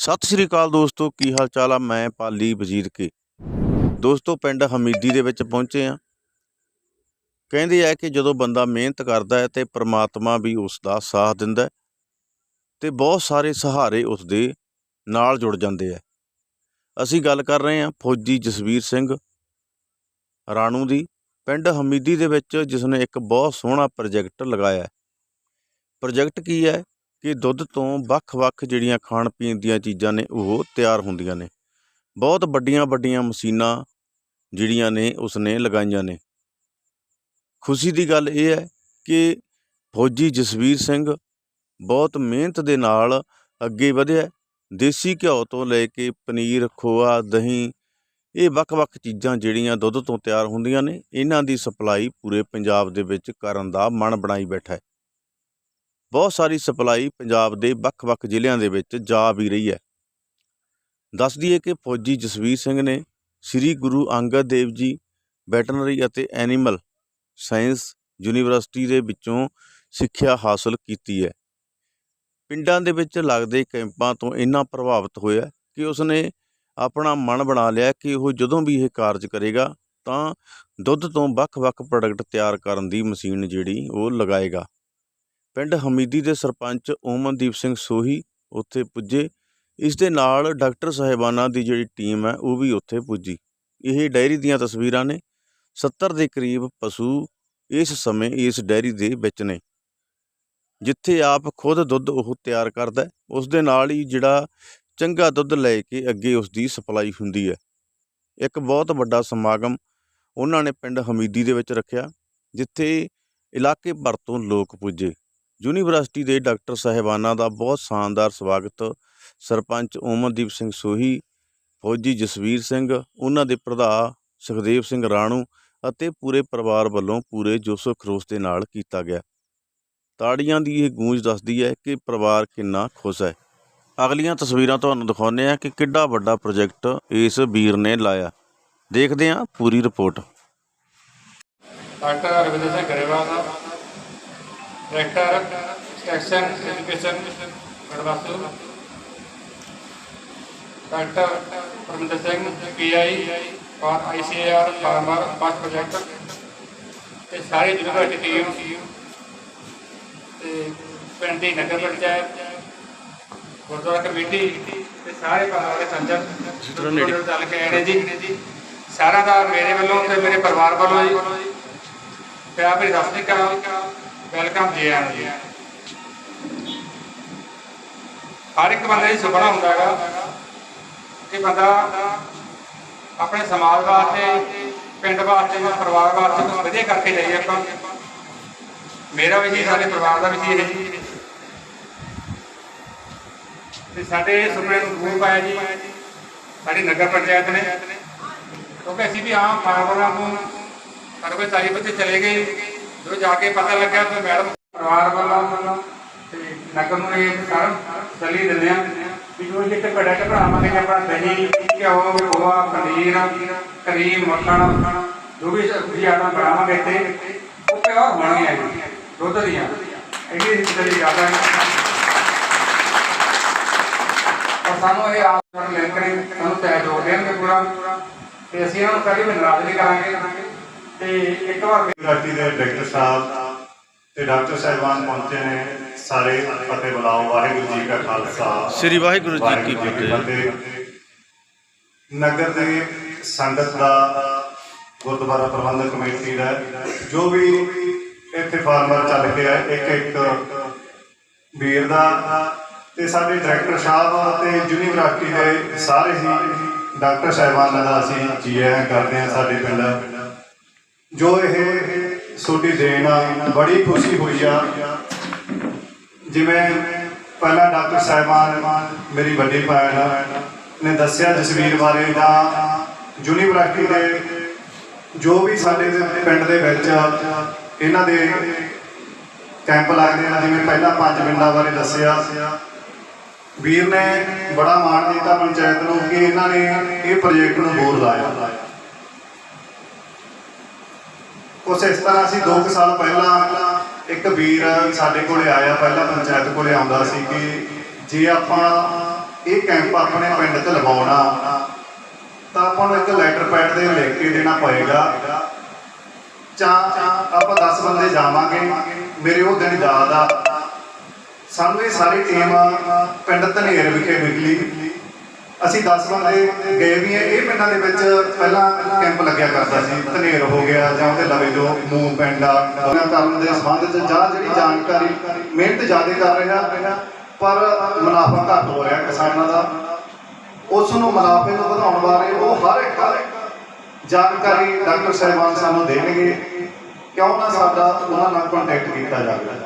ਸਤਿ ਸ਼੍ਰੀ ਅਕਾਲ ਦੋਸਤੋ, ਕੀ ਹਾਲ ਚਾਲ ਆ? ਮੈਂ ਪਾਲੀ ਵਜ਼ੀਰ ਕੇ। ਦੋਸਤੋ, ਪਿੰਡ ਹਮੀਦੀ ਦੇ ਵਿੱਚ ਪਹੁੰਚੇ ਆ ਕਹਿੰਦੇ ਆ ਕਿ ਜਦੋਂ ਬੰਦਾ ਮਿਹਨਤ ਕਰਦਾ ਹੈ ਤੇ ਪ੍ਰਮਾਤਮਾ ਵੀ ਉਸ ਦਾ ਸਾਥ ਦਿੰਦਾ ਹੈ ਤੇ ਬਹੁਤ ਸਾਰੇ ਸਹਾਰੇ ਉਸ ਦੇ ਨਾਲ ਜੁੜ ਜਾਂਦੇ ਆ। ਅਸੀਂ ਗੱਲ ਕਰ ਰਹੇ ਹਾਂ ਫੌਜੀ ਜਸਵੀਰ ਸਿੰਘ ਰਾਣੂ ਦੀ। ਪਿੰਡ ਹਮੀਦੀ ਦੇ ਵਿੱਚ ਜਿਸ ਨੇ ਇੱਕ ਬਹੁਤ ਸੋਹਣਾ ਪ੍ਰੋਜੈਕਟ ਲਗਾਇਆ ਹੈ। ਪ੍ਰੋਜੈਕਟ ਕੀ ਹੈ? ਕਿ ਦੁੱਧ ਤੋਂ ਵੱਖ-ਵੱਖ ਜਿਹੜੀਆਂ ਖਾਣ ਪੀਣ ਦੀਆਂ ਚੀਜ਼ਾਂ ਨੇ, ਉਹ ਤਿਆਰ ਹੁੰਦੀਆਂ ਨੇ। ਬਹੁਤ ਵੱਡੀਆਂ ਵੱਡੀਆਂ ਮਸ਼ੀਨਾਂ ਜਿਹੜੀਆਂ ਨੇ, ਉਸਨੇ ਲਗਾਈਆਂ ਨੇ। ਖੁਸ਼ੀ ਦੀ ਗੱਲ ਇਹ ਹੈ ਕਿ ਫੌਜੀ ਜਸਵੀਰ ਸਿੰਘ ਬਹੁਤ ਮਿਹਨਤ ਦੇ ਨਾਲ ਅੱਗੇ ਵਧਿਆ। ਦੇਸੀ ਘਿਓ ਤੋਂ ਲੈ ਕੇ ਪਨੀਰ, ਖੋਆ, ਦਹੀਂ, ਇਹ ਵੱਖ-ਵੱਖ ਚੀਜ਼ਾਂ ਜਿਹੜੀਆਂ ਦੁੱਧ ਤੋਂ ਤਿਆਰ ਹੁੰਦੀਆਂ ਨੇ, ਇਹਨਾਂ ਦੀ ਸਪਲਾਈ ਪੂਰੇ ਪੰਜਾਬ ਦੇ ਵਿੱਚ ਕਰਨ ਦਾ ਮਨ ਬਣਾਈ ਬੈਠਾ ਹੈ। ਬਹੁਤ ਸਾਰੀ ਸਪਲਾਈ ਪੰਜਾਬ ਦੇ ਵੱਖ-ਵੱਖ ਜ਼ਿਲ੍ਹਿਆਂ ਦੇ ਵਿੱਚ ਜਾ ਵੀ ਰਹੀ ਹੈ। ਦੱਸ ਦਈਏ ਕਿ ਫੌਜੀ ਜਸਵੀਰ ਸਿੰਘ ਨੇ ਸ੍ਰੀ ਗੁਰੂ ਅੰਗਦ ਦੇਵ ਜੀ, ਵੈਟਰਨਰੀ ਅਤੇ ਐਨੀਮਲ ਸਾਇੰਸ ਯੂਨੀਵਰਸਿਟੀ ਦੇ ਵਿੱਚੋਂ ਸਿੱਖਿਆ ਹਾਸਲ ਕੀਤੀ ਹੈ। ਪਿੰਡਾਂ ਦੇ ਵਿੱਚ ਲੱਗਦੇ ਕੈਂਪਾਂ ਤੋਂ ਇੰਨਾ ਪ੍ਰਭਾਵਿਤ ਹੋਇਆ ਕਿ ਉਸਨੇ ਆਪਣਾ ਮਨ ਬਣਾ ਲਿਆ ਕਿ ਉਹ ਜਦੋਂ ਵੀ ਇਹ ਕਾਰਜ ਕਰੇਗਾ ਤਾਂ ਦੁੱਧ ਤੋਂ ਵੱਖ-ਵੱਖ ਪ੍ਰੋਡਕਟ ਤਿਆਰ ਕਰਨ ਦੀ ਮਸ਼ੀਨ ਜਿਹੜੀ ਉਹ ਲਗਾਏਗਾ। ਪਿੰਡ ਹਮੀਦੀ ਦੇ ਸਰਪੰਚ ਓਮਨਦੀਪ ਸਿੰਘ ਸੋਹੀ ਉੱਥੇ ਪੁੱਜੇ। ਇਸ ਦੇ ਨਾਲ ਡਾਕਟਰ ਸਾਹਿਬਾਨਾਂ ਦੀ ਜਿਹੜੀ ਟੀਮ ਹੈ, ਉਹ ਵੀ ਉੱਥੇ ਪੁੱਜੀ। ਇਹ ਡਾਇਰੀ ਦੀਆਂ ਤਸਵੀਰਾਂ ਨੇ। 70 ਦੇ ਕਰੀਬ ਪਸ਼ੂ ਇਸ ਸਮੇਂ ਇਸ ਡਾਇਰੀ ਦੇ ਵਿੱਚ ਨੇ। ਜਿੱਥੇ ਆਪ ਖੁਦ ਦੁੱਧ ਉਹ ਤਿਆਰ ਕਰਦਾ ਉਸ ਦੇ ਨਾਲ ਹੀ ਜਿਹੜਾ ਚੰਗਾ ਦੁੱਧ ਲੈ ਕੇ ਅੱਗੇ ਉਸ ਦੀ ਸਪਲਾਈ ਹੁੰਦੀ ਹੈ। ਇੱਕ ਬਹੁਤ ਵੱਡਾ ਸਮਾਗਮ ਉਹਨਾਂ ਨੇ ਪਿੰਡ ਹਮੀਦੀ ਦੇ ਵਿੱਚ ਰੱਖਿਆ, ਜਿੱਥੇ ਇਲਾਕੇ ਭਰ ਤੋਂ ਲੋਕ ਪੁੱਜੇ। ਯੂਨੀਵਰਸਿਟੀ ਦੇ ਡਾਕਟਰ ਸਾਹਿਬਾਨਾਂ ਦਾ ਬਹੁਤ ਸ਼ਾਨਦਾਰ ਸਵਾਗਤ। ਸਰਪੰਚ ਓਮਨਦੀਪ ਸਿੰਘ ਸੋਹੀ, ਫੌਜੀ ਜਸਵੀਰ ਸਿੰਘ, ਉਹਨਾਂ ਦੇ ਪ੍ਰਧਾ ਸੁਖਦੇਵ ਸਿੰਘ ਰਾਣੂ ਅਤੇ ਪੂਰੇ ਪਰਿਵਾਰ ਵੱਲੋਂ ਪੂਰੇ ਜੋਸ਼ੋ ਖਰੋਸ਼ ਦੇ ਨਾਲ ਕੀਤਾ ਗਿਆ। ਤਾੜੀਆਂ ਦੀ ਇਹ ਗੂੰਜ ਦੱਸਦੀ ਹੈ ਕਿ ਪਰਿਵਾਰ ਕਿੰਨਾ ਖੁਸ਼ ਹੈ। ਅਗਲੀਆਂ ਤਸਵੀਰਾਂ ਤੁਹਾਨੂੰ ਦਿਖਾਉਂਦੇ ਆ ਕਿ ਕਿੱਡਾ ਵੱਡਾ ਪ੍ਰੋਜੈਕਟ ਇਸ ਵੀਰ ਨੇ ਲਾਇਆ। ਦੇਖਦੇ ਹਾਂ ਪੂਰੀ ਰਿਪੋਰਟ। ਡਾਕਟਰ ਅਰਵਿੰਦ ਸਿੰਘ ਗਰੇਵਾਲ ਸਾਹਿਬ ਡਾਇਰੈਕਟਰ ਸੈਕਸ਼ਨ ਐਜੂਕੇਸ਼ਨ ਗੜਵਾਸੂ ਡਾਕਟਰ ਪਰਮਿੰਦਰ ਸਿੰਘ ਪੀਆਈ ਔਰ ਆਈਸੀਆਰ ਫਾਰਮਰ ਫਸਟ ਪ੍ਰੋਜੈਕਟ ਤੇ ਸਾਰੀ ਯੂਨੀਵਰਸਿਟੀ ਟੀਮ ਤੇ ਪਿੰਡ ਦੀ ਨਗਰ ਪੰਚਾਇਤ ਗੁਰਦੁਆਰਾ ਕਮੇਟੀ ਤੇ ਸਾਰੇ ਪਰਿਵਾਰ ਦੇ ਸੰਜਨ ਨੇੜੇ। ਚੱਲ ਕੇ ਆਏ ਨੇ ਜੀ ਸਾਰਿਆਂ ਦਾ ਮੇਰੇ ਵੱਲੋਂ ਤੇ ਮੇਰੇ ਪਰਿਵਾਰ ਵੱਲੋਂ ਜੀ ਪਿਆਰ ਭਰੀ ਸਤਿ ਸ੍ਰੀ ਅਕਾਲ ਵੈਲਕਮ ਜੀ ਆਇਆਂ ਜੀ ਹਰ ਇੱਕ ਬੰਦੇ ਦੀ ਸੁਪਨਾ ਹੁੰਦਾ ਹੈਗਾ ਕਿ ਬੰਦਾ ਆਪਣੇ ਸਮਾਜ ਵਾਸਤੇ, ਪਿੰਡ ਵਾਸਤੇ ਜਾਂ ਪਰਿਵਾਰ ਵਾਸਤੇ ਕੁਝ ਵਧੀਆ ਕਰਕੇ ਜਾਈਏ ਆਪਾਂ। ਮੇਰਾ ਵੀ ਜੀ ਸਾਡੇ ਪਰਿਵਾਰ ਦਾ ਵੀ ਜੀ। ਇਹ ਤੇ ਸਾਡੇ ਸੁਪਨੇ ਨੂੰ ਦੂਰ ਪਾਇਆ ਜੀ, ਸਾਡੀ ਨਗਰ ਪੰਚਾਇਤ ਨੇ। ਕਿਉਂਕਿ ਅਸੀਂ ਵੀ ਆਮ ਫਾਰਮਰਾਂ ਨੂੰ ਸਾਡੇ ਕੋਲ ਚਾਲੀ ਚਲੇ ਗਏ। ਜਦੋਂ ਜਾ ਕੇ ਪਤਾ ਲੱਗਿਆ ਤੇ ਮੈਡਮ ਪਰਿਵਾਰ ਵੱਲੋਂ ਤੇ ਨਗਰ ਨੂੰ ਇਹ ਸਾਰਾ ਸਲੀ ਦਿੰਦੇ ਆ ਵੀ ਜੋ ਜਿੱਥੇ ਪ੍ਰੋਡਕਟ ਬਣਾਵਾਂਗੇ ਜੇ ਆਪਣਾ ਦਹੀਂ, ਘਿਓ ਖੋਆ ਪਨੀਰ, ਕਰੀਮ, ਮੱਖਣ, ਜੋ ਵੀ ਸਬਜ਼ੀ ਆਟਾ ਬਣਾਵਾਂਗੇ ਤੇ ਉਹ ਪਿਓਰ ਹੋਣਗੀਆਂ ਜੀ, ਦੁੱਧ ਦੀਆਂ। ਇਹਦੀ ਜਿਹੜੀ ਜ਼ਿਆਦਾ ਔਰ ਸਾਨੂੰ ਇਹ ਆਪ ਨਾਲ ਮਿਲ ਕੇ ਸਾਨੂੰ ਸਹਿਯੋਗ ਦੇਣਗੇ ਪੂਰਾ। ਤੇ ਅਸੀਂ ਇਹਨਾਂ ਨੂੰ ਕਦੀ ਵੀ ਨਾਰਾਜ਼ ਨਹੀਂ ਕਰਾਂਗੇ। ਤੇ ਇੱਕ ਵਾਰ ਯੂਨੀਵਰਸਿਟੀ ਦੇ ਡਾਇਰੈਕਟਰ ਸਾਹਿਬ ਤੇ ਡਾਕਟਰ ਸਾਹਿਬਾਨ ਪਹੁੰਚੇ ਨੇ ਸਾਰੇ ਫਤਿਹ ਬੁਲਾਓ ਵਾਹਿਗੁਰੂ ਜੀ ਕਾ ਖਾਲਸਾ ਸ੍ਰੀ ਵਾਹਿਗੁਰੂ ਜੀ ਕੀ ਫਤਿਹ। ਨਗਰ ਦੇ ਸੰਗਤ ਦਾ ਗੁਰਦੁਆਰਾ ਪ੍ਰਬੰਧਕ ਕਮੇਟੀ ਦਾ ਜੋ ਵੀ ਇੱਥੇ ਫਾਰਮਰ ਚੱਲ ਕੇ ਆਏ ਇੱਕ ਇੱਕ ਵੀਰ ਦਾ ਤੇ ਸਾਡੇ ਡਾਇਰੈਕਟਰ ਸਾਹਿਬ ਤੇ ਯੂਨੀਵਰਸਿਟੀ ਦੇ ਸਾਰੇ ਹੀ ਡਾਕਟਰ ਸਾਹਿਬਾਨਾਂ ਦਾ ਅਸੀਂ ਜੀ ਆਇਆਂ ਕਰਦੇ ਹਾਂ ਸਾਡੇ ਪਿੰਡ ਜੋ ਇਹ ਛੋਟੀ ਦੇਣ ਆ, ਬੜੀ ਖੁਸ਼ੀ ਹੋਈ ਆ। ਜਿਵੇਂ ਪਹਿਲਾਂ ਡਾਕਟਰ ਸਾਹਿਬਾਨ ਮੇਰੀ ਵੱਡੀ ਭੈਣ ਨੇ ਦੱਸਿਆ ਜਸਵੀਰ ਬਾਰੇ ਦਾ, ਯੂਨੀਵਰਸਿਟੀ ਦੇ ਜੋ ਵੀ ਸਾਡੇ ਪਿੰਡ ਦੇ ਵਿੱਚ ਇਹਨਾਂ ਦੇ ਕੈਂਪ ਲੱਗਦੇ ਆ, ਜਿਵੇਂ ਪਹਿਲਾਂ ਪੰਜ ਪਿੰਡਾਂ ਬਾਰੇ ਦੱਸਿਆ। ਵੀਰ ਨੇ ਬੜਾ ਮਾਣ ਦਿੱਤਾ ਪੰਚਾਇਤ ਨੂੰ ਕਿ ਇਹਨਾਂ ਨੇ ਇਹ ਪ੍ਰੋਜੈਕਟ ਨੂੰ ਬੋਰ ਲਾਇਆ। ਕੁਛ ਇਸ ਤਰ੍ਹਾਂ ਅਸੀਂ 2 ਸਾਲ ਪਹਿਲਾਂ ਇੱਕ ਵੀਰ ਸਾਡੇ ਕੋਲੇ ਆਇਆ, ਪਹਿਲਾਂ ਪੰਚਾਇਤ ਕੋਲੇ ਆਉਂਦਾ ਸੀ ਕਿ ਜੇ ਆਪਾਂ ਇਹ ਕੈਂਪ ਆਪਣੇ ਪਿੰਡ 'ਚ ਲਗਾਉਣਾ ਤਾਂ ਆਪਾਂ ਨੂੰ ਇੱਕ ਲੈਟਰ ਪੈਡ ਦੇ ਲਿਖ ਕੇ ਦੇਣਾ ਪਏਗਾ। ਚਾ ਆਪਾਂ 10 ਬੰਦੇ ਜਾਵਾਂਗੇ, ਮੇਰੇ ਉਹ ਦਿਨ ਯਾਦ ਆ। ਸਾਨੂੰ ਇਹ ਸਾਰੀ ਟੀਮ ਪਿੰਡ ਧਨੇਰ ਵਿਖੇ ਨਿਕਲੀ। ਅਸੀਂ 10 ਬੰਦੇ ਗਏ ਵੀ ਆ ਇਹ ਪਿੰਡਾਂ ਦੇ ਵਿੱਚ ਪਹਿਲਾਂ ਕੈਂਪ ਲੱਗਿਆ ਕਰਦਾ ਸੀ। ਧਨੇਰ ਹੋ ਗਿਆ ਜਾਂ ਉਹਦੇ ਲਵੇ ਜੋ ਮੂੰਹ ਪਿੰਡ ਆ, ਉਹਨਾਂ ਕਰਨ ਦੇ ਸੰਬੰਧ ਚ ਜਾਂ ਜਿਹੜੀ ਜਾਣਕਾਰੀ ਮਿਹਨਤ ਜ਼ਿਆਦਾ ਕਰ ਰਿਹਾ, ਪਰ ਮੁਨਾਫਾ ਘੱਟ ਹੋ ਰਿਹਾ ਕਿਸਾਨਾਂ ਦਾ। ਉਸ ਨੂੰ ਮੁਨਾਫੇ ਨੂੰ ਵਧਾਉਣ ਬਾਰੇ ਉਹ ਹਰ ਇੱਕ ਜਾਣਕਾਰੀ ਡਾਕਟਰ ਸਾਹਿਬਾਨ ਸਾਨੂੰ ਦੇਣਗੇ। ਕਿਉਂ ਨਾ ਸਾਡਾ ਉਹਨਾਂ ਨਾਲ ਕੰਟੈਕਟ ਕੀਤਾ ਜਾਵੇ।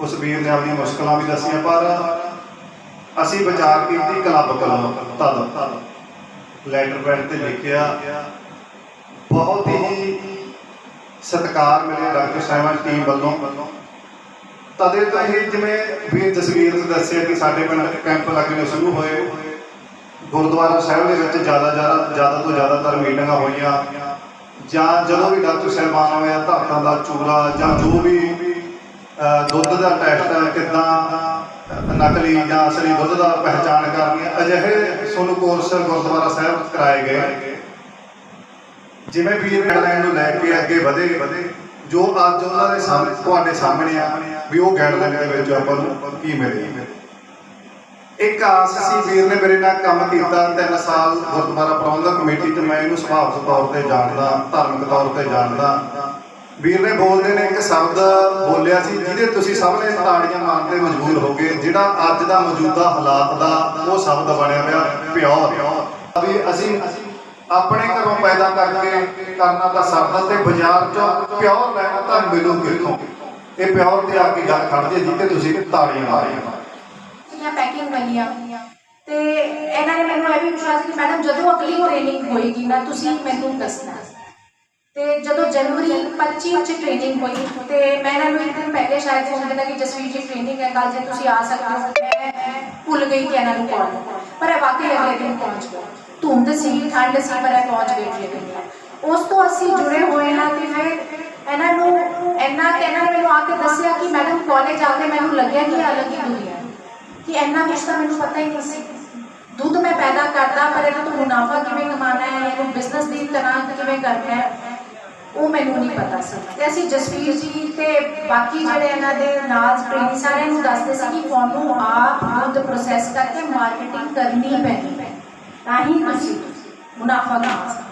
ਉਸ ਵੀਰ ਨੇ ਆਪਣੀਆਂ ਮੁਸ਼ਕਲਾਂ ਵੀ ਦੱਸੀਆਂ, ਪਰ ਅਸੀਂ ਵਿਚਾਰ ਕੀਤੀ ਕਲੱਬ ਕਲੱਬ ਤਦ ਲੈਟਰ ਪੈਡ ਤੇ ਲਿਖਿਆ, ਬਹੁਤ ਹੀ ਸਤਿਕਾਰ ਮਿਲਿਆ ਡਾਕਟਰ ਸਾਹਿਬਾਨ ਟੀਮ ਵੱਲੋਂ। ਤਦੇ ਤੋਂ ਇਹ ਜਿਵੇਂ ਵੀਰ ਜਸਵੀਰ ਨੇ ਦੱਸਿਆ ਕਿ ਸਾਡੇ ਪਿੰਡ ਕੈਂਪ ਲੱਗਣੇ ਸ਼ੁਰੂ ਹੋਏ। ਗੁਰਦੁਆਰਾ ਸਾਹਿਬ ਦੇ ਵਿੱਚ ਜ਼ਿਆਦਾ ਜ਼ਿਆਦਾ ਜ਼ਿਆਦਾ ਤੋਂ ਜ਼ਿਆਦਾਤਰ ਮੀਟਿੰਗਾਂ ਹੋਈਆਂ। ਜਾਂ ਜਦੋਂ ਵੀ ਡਾਕਟਰ ਸਾਹਿਬਾਨ ਹੋਇਆ ਧਾਤਾਂ ਦਾ ਚੂਰਾ ਜਾਂ ਜੋ ਵੀ ਦੁੱਧ ਦਾ ਟੈਸਟ ਕਿਦਾਂ ਨਕਲੀ ਜਾਂ ਅਸਲੀ ਦੁੱਧ ਦਾ ਪਹਿਚਾਣ ਕਰਨੀ ਅਜਿਹੇ ਸਾਨੂੰ ਕੋਰਸ ਗੁਰਦੁਆਰਾ ਸਾਹਿਬ ਕਰਾਏ ਗਏ। ਜਿਵੇਂ ਵੀਰ ਗਾਈਡਲਾਈਨ ਨੂੰ ਲੈ ਕੇ ਅੱਗੇ ਵਧੇ, ਜੋ ਅੱਜ ਉਹਨਾਂ ਦੇ ਸਾਹਮਣੇ ਤੁਹਾਡੇ ਸਾਹਮਣੇ ਆ ਵੀ ਉਹ ਗਾਈਡਲਾਈਨ ਦੇ ਵਿੱਚ ਆਪਾਂ ਨੂੰ ਕੀ ਮਿਲੇ। ਇੱਕ ਆਸ ਸੀ ਵੀਰ ਨੇ ਮੇਰੇ ਨਾਲ ਕੰਮ ਕੀਤਾ 3 ਸਾਲ ਗੁਰਦੁਆਰਾ ਪ੍ਰਬੰਧਕ ਕਮੇਟੀ ਚ। ਮੈਂ ਇਹਨੂੰ ਸੁਭਾਵਿਕ ਤੌਰ ਤੇ ਜਾਣਦਾ, ਧਾਰਮਿਕ ਤੌਰ ਤੇ ਜਾਣਦਾ। ਵੀਰ ਨੇ ਬੋਲਦੇ ਨੇ ਇੱਕ ਸ਼ਬਦ ਬੋਲਿਆ ਸੀ, ਜਿਹਦੇ ਤੁਸੀਂ ਸਭ ਨੇ ਤਾੜੀਆਂ ਮਾਰਨ ਤੇ ਮਜਬੂਰ ਹੋ ਜਿਹੜਾ ਅੱਜ ਦਾ ਮੌਜੂਦਾ ਹਾਲਾਤ ਦਾ ਉਹ ਸ਼ਬਦ ਬਣਿਆ ਹੋਇਆ ਪਿਓਰ। ਵੀ ਅਸੀਂ ਆਪਣੇ ਘਰੋਂ ਪੈਦਾ ਕਰਕੇ ਕਰਨਾ ਤਾਂ ਸਰਦਾ ਤੇ ਬਾਜ਼ਾਰ ਚੋਂ ਪਿਓਰ ਲੈਣਾ ਤਾਂ ਮਿਲੂ ਕਿੱਥੋਂ? ਇਹ ਪਿਓਰ ਤੇ ਆ ਕੇ ਗੱਲ ਖੜਦੀ ਜਿੱਤੇ ਤੁਸੀਂ ਤਾੜੀਆਂ ਮਾਰੀਆਂ। ਜਾਂ ਪੈਕਿੰਗ ਵਾਲੀਆਂ ਤੇ ਇਹਨਾਂ ਨੇ ਮੈਨੂੰ ਇਹ ਵੀ ਪੁੱਛਿਆ ਸੀ ਕਿ ਮੈਡਮ, ਜਦੋਂ ਅਗਲੀ ਟ੍ਰੇਨਿੰਗ ਹੋਏਗੀ ਨਾ, ਤੁਸੀਂ ਮੈਨੂੰ ਦੱਸਣਾ। ਤੇ ਜਦੋਂ ਜਨਵਰੀ 25 ਚ ਟ੍ਰੇਨਿੰਗ ਹੋਈ, ਤੇ ਮੈਂ ਇਹਨਾਂ ਨੂੰ ਇੱਕ ਦਿਨ ਪਹਿਲੇ ਸ਼ਾਇਦ ਫੋਨ ਕੀਤਾ ਕਿ ਜਸਵੀਰ ਜੀ ਟ੍ਰੇਨਿੰਗ ਹੈ ਕੱਲ ਜੇ ਤੁਸੀਂ ਆ ਸਕਦੇ ਹੋ। ਮੈਂ ਭੁੱਲ ਗਈ ਕਿ ਇਹਨਾਂ ਨੂੰ ਕਾਲ ਪਰ ਇਹ ਵਾਕਈ ਅਗਲੇ ਦਿਨ ਪਹੁੰਚ ਗਏ ਧੁੰਦ ਸੀ, ਠੰਡ ਸੀ, ਪਰ ਇਹ ਪਹੁੰਚ ਗਏ ਟ੍ਰੇਨਿੰਗ ਉਸ ਤੋਂ ਅਸੀਂ ਜੁੜੇ ਹੋਏ ਹਾਂ ਤੇ ਫਿਰ ਇਹਨਾਂ ਨੂੰ ਇੰਨਾ ਇਹਨਾਂ ਨੇ ਮੈਨੂੰ ਆ ਕੇ ਦੱਸਿਆ ਕਿ ਮੈਡਮ ਕਾਲਜ ਆ ਕੇ ਮੈਨੂੰ ਲੱਗਿਆ ਕਿ ਇਹ ਅਲੱਗ ਹੀ ਦੁਨੀਆ ਹੈ। ਕਿ ਇੰਨਾ ਕੁਛ ਤਾਂ ਮੈਨੂੰ ਪਤਾ ਹੀ ਨਹੀਂ ਸੀ। ਦੁੱਧ ਮੈਂ ਪੈਦਾ ਕਰਦਾ, ਪਰ ਇਹਦਾ ਤੋਂ ਮੁਨਾਫਾ ਕਿਵੇਂ ਕਮਾਉਣਾ ਹੈ? ਇਹਨੂੰ ਬਿਜ਼ਨਸ ਦੀ ਤਰ੍ਹਾਂ ਕਿਵੇਂ ਕਰਨਾ ਹੈ? ਉਹ ਮੈਨੂੰ ਨਹੀਂ ਪਤਾ ਸੀ। ਤੇ ਅਸੀਂ ਜਸਵੀਰ ਜੀ ਤੇ ਬਾਕੀ ਜਿਹੜੇ ਇਹਨਾਂ ਦੇ ਨਾਲ ਟ੍ਰੇਨਿੰਗ ਸਾਰਿਆਂ ਨੂੰ ਦੱਸਦੇ ਸੀ ਕਿ ਤੁਹਾਨੂੰ ਆਪ ਦੁੱਧ ਪ੍ਰੋਸੈਸ ਕਰਕੇ ਮਾਰਕੀਟਿੰਗ ਕਰਨੀ ਪੈਣੀ। ਹੈ ਤਾਂ ਹੀ ਤੁਸੀਂ ਮੁਨਾਫਾ ਕਮਾ ਸਕਦੇ।